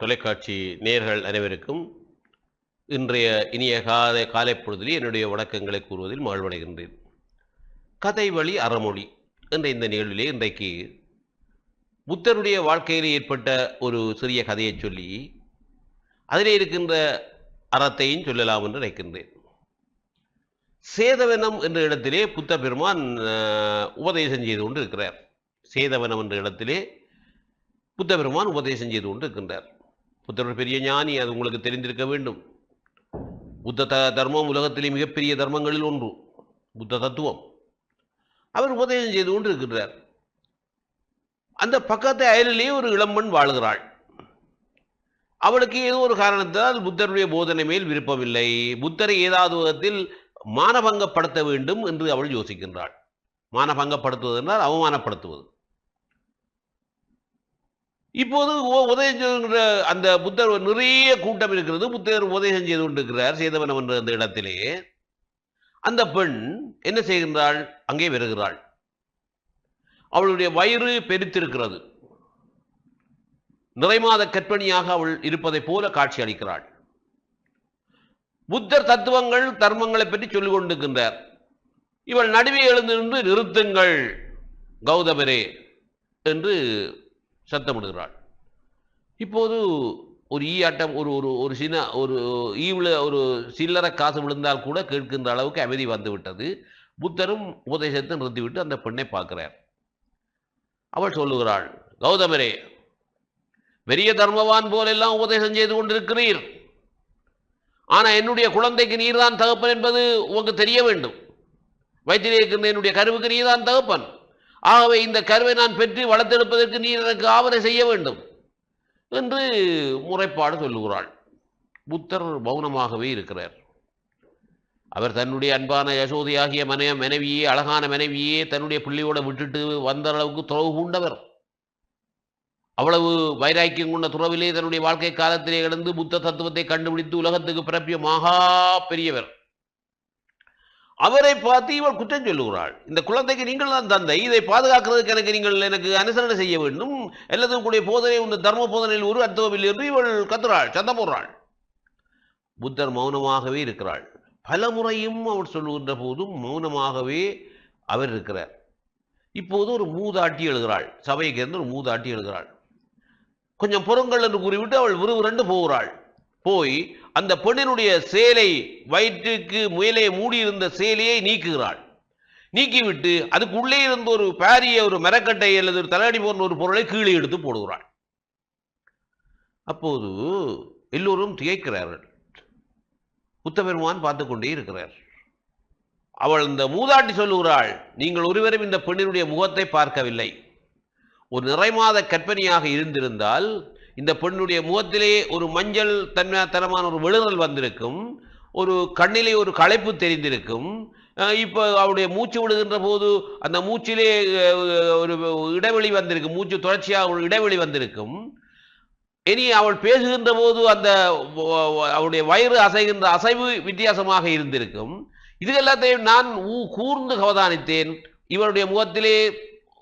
தொலைக்காட்சி நேர்கள் அனைவருக்கும் இன்றைய இனிய காலை காலை பொழுதில் என்னுடைய வணக்கங்களை கூறுவதில் மகிழ்வடைகின்றேன். கதை வழி அறமொழி என்ற இந்த நிகழ்விலே இன்றைக்கு புத்தருடைய வாழ்க்கையில் ஏற்பட்ட ஒரு சிறிய கதையை சொல்லி அதிலே இருக்கின்ற அறத்தையும் சொல்லலாம் என்று நினைக்கின்றேன். சேதவனம் என்ற இடத்திலே புத்த பெருமான் உபதேசம் செய்து கொண்டு இருக்கிறார் சேதவனம் என்ற இடத்திலே புத்த பெருமான் உபதேசம் செய்து கொண்டு இருக்கின்றார் புத்தர் பெரிய ஞானி அது உங்களுக்கு தெரிந்திருக்க வேண்டும். புத்த த தர்மம் உலகத்திலே மிகப்பெரிய தர்மங்களில் ஒன்று புத்த தத்துவம். அவர் உபதேசம் செய்து கொண்டு இருக்கின்றார் அந்த பக்கத்து அயலிலேயே ஒரு இளம்பெண் வாழுகிறாள். அவளுக்கு ஏதோ ஒரு காரணத்தால் புத்தருடைய போதனை மேல் விருப்பமில்லை. புத்தரை ஏதாவது விதத்தில் மானபங்கப்படுத்த வேண்டும் என்று அவள் யோசிக்கின்றாள். மானபங்கப்படுத்துவது என்றால் அவமானப்படுத்துவது. இப்போது உ- உதயம் செய்கின்ற அந்த புத்தர் நிறைய கூட்டம் இருக்கிறது. புத்தர் உதயம் செய்து கொண்டிருக்கிறார். சேதவனம் என்ற அந்த இடத்திலே. அந்த பெண் என்ன செய்கின்றாள்? அங்கே வருகிறாள். அவளுடைய வயிறு பெருத்திருக்கிறது. நிறைமாத கற்பணியாக அவள் இருப்பதைப் போல காட்சி அளிக்கிறாள். புத்தர் தத்துவங்கள் தர்மங்களை பற்றி சொல்லிக் கொண்டிருக்கின்றார். இவள் நடுவே எழுந்து நின்று நிறுத்துங்கள் கௌதமரே என்று சத்தமிடுகிறாள் இப்போது ஒரு ஈ ஆட்டம் ஒரு ஒரு ஒரு சின்ன ஒரு ஈவில் ஒரு சில்லறை காசு விழுந்தால் கூட கேட்கின்ற அளவுக்கு அமைதி வந்துவிட்டது. புத்தரும் உபதேசத்தை நிறுத்திவிட்டு அந்த பெண்ணை பார்க்கிறார். அவள் சொல்லுகிறாள் கௌதமரே பெரிய தர்மவான் போலெல்லாம் உபதேசம் செய்து கொண்டிருக்கிறீர். ஆனால் என்னுடைய குழந்தைக்கு நீர்தான் தகப்பன் என்பது உனக்கு தெரிய வேண்டும். வயிற்றிலே இருக்கின்ற என்னுடைய கருவுக்கு நீர்தான் தகப்பன். ஆகவே இந்த கருவை நான் பெற்று வளர்த்தெடுப்பதற்கு நீ எனக்கு ஆவணை செய்ய வேண்டும் என்று முறைப்பாடு சொல்லுகிறாள். புத்தர் மௌனமாகவே இருக்கிறார். அவர் தன்னுடைய அன்பான யசோதையாகிய மனைய மனைவியே அழகான மனைவியே தன்னுடைய பிள்ளையோட விட்டுட்டு வந்த அளவுக்கு துறவு பூண்டவர். அவ்வளவு வைராக்கியம் கொண்ட துறவிலே தன்னுடைய வாழ்க்கை காலத்திலே கிடந்து புத்த தத்துவத்தை கண்டுபிடித்து உலகத்துக்கு பிறப்பிய மகா பெரியவர். அவரை பார்த்து இவள் குற்றம் சொல்லுகிறாள். இந்த குழந்தைக்கு நீங்கள் தான் தந்தை. இதை பாதுகாக்கிறதுக்கு எனக்கு நீங்கள் எனக்கு அனுசரணை செய்ய வேண்டும். எல்லாத்துக்கும் கூடிய போதனை உங்கள் தர்ம போதனையில் ஒரு அர்த்தமில்லை என்று இவள் கத்துறாள் சத்தம் போடுறாள். புத்தர் மௌனமாகவே இருக்கிறாள். பல முறையும் அவள் சொல்லுகின்ற போதும் மௌனமாகவே அவர் இருக்கிறார். இப்போது ஒரு மூதாட்டி எழுகிறாள். சபைக்கு இருந்து ஒரு மூதாட்டி எழுகிறாள். கொஞ்சம் பொறுங்கள் என்று கூறிவிட்டு அவள் விறுவிரண்டு போகிறாள். போய் அந்த பெண்ணினுடைய சேலை வயிற்றுக்கு முயலே மூடியிருந்த சேலையை நீக்குகிறாள். நீக்கிவிட்டு அதுக்கு உள்ளே இருந்த ஒரு பாரிய ஒரு மரக்கட்டை அல்லது ஒரு தலையடி போன்ற ஒரு பொருளை கீழே எடுத்து போடுகிறாள். அப்போது எல்லோரும் திகைக்கிறார்கள். புத்தபெருமான் பார்த்து கொண்டே இருக்கிறார். அவள் இந்த மூதாட்டி சொல்லுகிறாள் நீங்கள் ஒருவரும் இந்த பெண்ணினுடைய முகத்தை பார்க்கவில்லை. ஒரு நிறைமாத கற்பனையாக இருந்திருந்தால் இந்த பெண்ணுடைய முகத்திலே ஒரு மஞ்சள் தன்மை தரமான ஒரு விழுதல் வந்திருக்கும். ஒரு கண்ணிலே ஒரு களைப்பு தெரிந்திருக்கும். இப்போ அவருடைய மூச்சு விடுகின்ற போது அந்த மூச்சிலே ஒரு இடைவெளி வந்திருக்கும். மூச்சு தொடர்ச்சியாக ஒரு இடைவெளி வந்திருக்கும். இனி அவள் பேசுகின்ற போது அந்த அவளுடைய வயிறு அசைகின்ற அசைவு வித்தியாசமாக இருந்திருக்கும். இது எல்லாத்தையும் நான் ஊ- கூர்ந்து அவதானித்தேன் இவருடைய முகத்திலே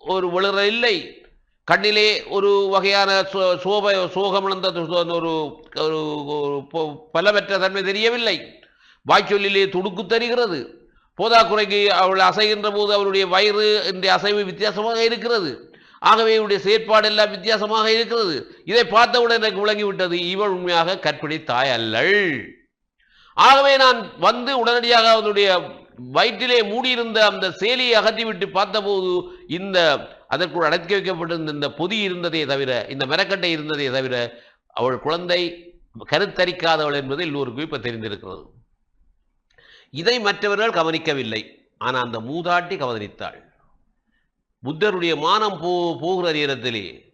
ஒரு விழுற இல்லை. கண்ணிலே ஒரு வகையான சோ- சோப சோகமிழந்த ஒரு ஒரு ஒரு தன்மை தெரியவில்லை. வாய்ச்சொல்லிலே துடுக்கு தருகிறது. போதாக்குறைக்கு அவள் அசைகின்ற போது அவருடைய வயிறு இந்த அசைவு வித்தியாசமாக இருக்கிறது. ஆகவே இவருடைய செயற்பாடு எல்லாம் வித்தியாசமாக இருக்கிறது. இதை பார்த்தவுடன் எனக்கு விளங்கிவிட்டது. இவள் உண்மையாக கற்பிணி தாய் அல்லள். ஆகவே நான் வந்து உடனடியாக அவனுடைய வயிற்றிலே மூடியிருந்த அந்த சேலியை அகற்றிவிட்டு பார்த்தபோது இந்த அதற்குள் அடக்கி வைக்கப்பட்டிருந்த இந்த பொதி இருந்ததே தவிர இந்த மரக்கட்டை இருந்ததே தவிர அவள் குழந்தை கருத்தரிக்காதவள் என்பது எல்லோருக்கும் இப்ப தெரிந்திருக்கிறது. இதை மற்றவர்கள் கவனிக்கவில்லை. ஆனால் அந்த மூதாட்டி கவனித்தாள். புத்தருடைய மானம் போ போகிற நேரத்திலே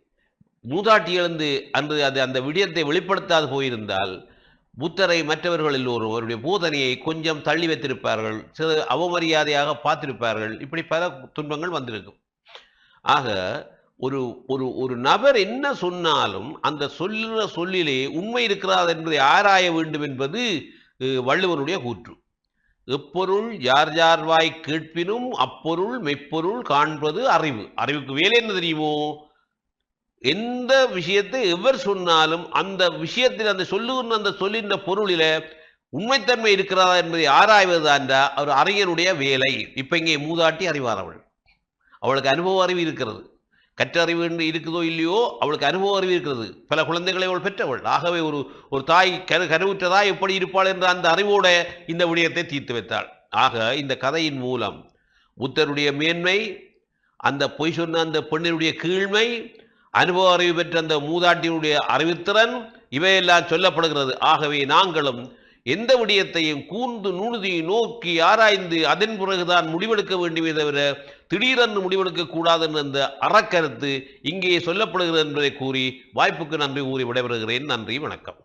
மூதாட்டி எழுந்து அன்று அது அந்த விடயத்தை வெளிப்படுத்தாது போயிருந்தால் புத்தரை மற்றவர்களில் ஒருவருடைய போதனையை கொஞ்சம் தள்ளி வைத்திருப்பார்கள் சிறு அவமரியாதையாக பார்த்திருப்பார்கள். இப்படி பல துன்பங்கள் வந்திருக்கும். ஆக ஒரு ஒரு ஒரு நபர் என்ன சொன்னாலும் அந்த சொல்லுற சொல்லிலே உண்மை இருக்கிறதா என்பதை ஆராய வேண்டும் என்பது வள்ளுவனுடைய கூற்று. எப்பொருள் யார் யார் வாய் கேட்பினும் அப்பொருள் மெய்ப்பொருள் காண்பது அறிவு. அறிவுக்கு வேலை என்ன தெரியுமோ? எந்த விஷயத்தை எவர் சொன்னாலும் அந்த விஷயத்தில் அந்த சொல்லுகின்ற அந்த சொல்லின்ற பொருளில உண்மைத்தன்மை இருக்கிறதா என்பதை ஆராய்வது தாண்டா அவர் அறிஞனுடைய வேலை. இப்ப இங்கே மூதாட்டி அறிவார் அவள். அவளுக்கு அனுபவ அறிவு இருக்கிறது. கற்றறிவு என்று இருக்குதோ இல்லையோ அவளுக்கு அனுபவ அறிவு இருக்கிறது. பல குழந்தைகளை அவள் பெற்றவள். ஆகவே ஒரு ஒரு தாய் கரு கருவுற்றதா எப்படி இருப்பாள் என்ற அந்த அறிவோட இந்த விடயத்தை தீர்த்து வைத்தாள். ஆக இந்த கதையின் மூலம் புத்தருடைய மேன்மை அந்த பொய் சொன்ன அந்த பெண்ணினுடைய கீழ்மை அனுபவ அறிவு பெற்ற அந்த மூதாட்டியினுடைய அறிவுத்திறன் இவையெல்லாம் சொல்லப்படுகிறது. ஆகவே நாங்களும் எந்த விடயத்தையும் கூர்ந்து நுணுதி நோக்கி ஆராய்ந்து அதன் பிறகுதான் முடிவெடுக்க வேண்டுமே தவிர திடீரென்று முடிவெடுக்க கூடாது என்ற அந்த அறக்கருத்து இங்கே சொல்லப்படுகிறது என்பதை கூறி வாய்ப்புக்கு நன்றி கூறி விடைபெறுகிறேன். நன்றி வணக்கம்.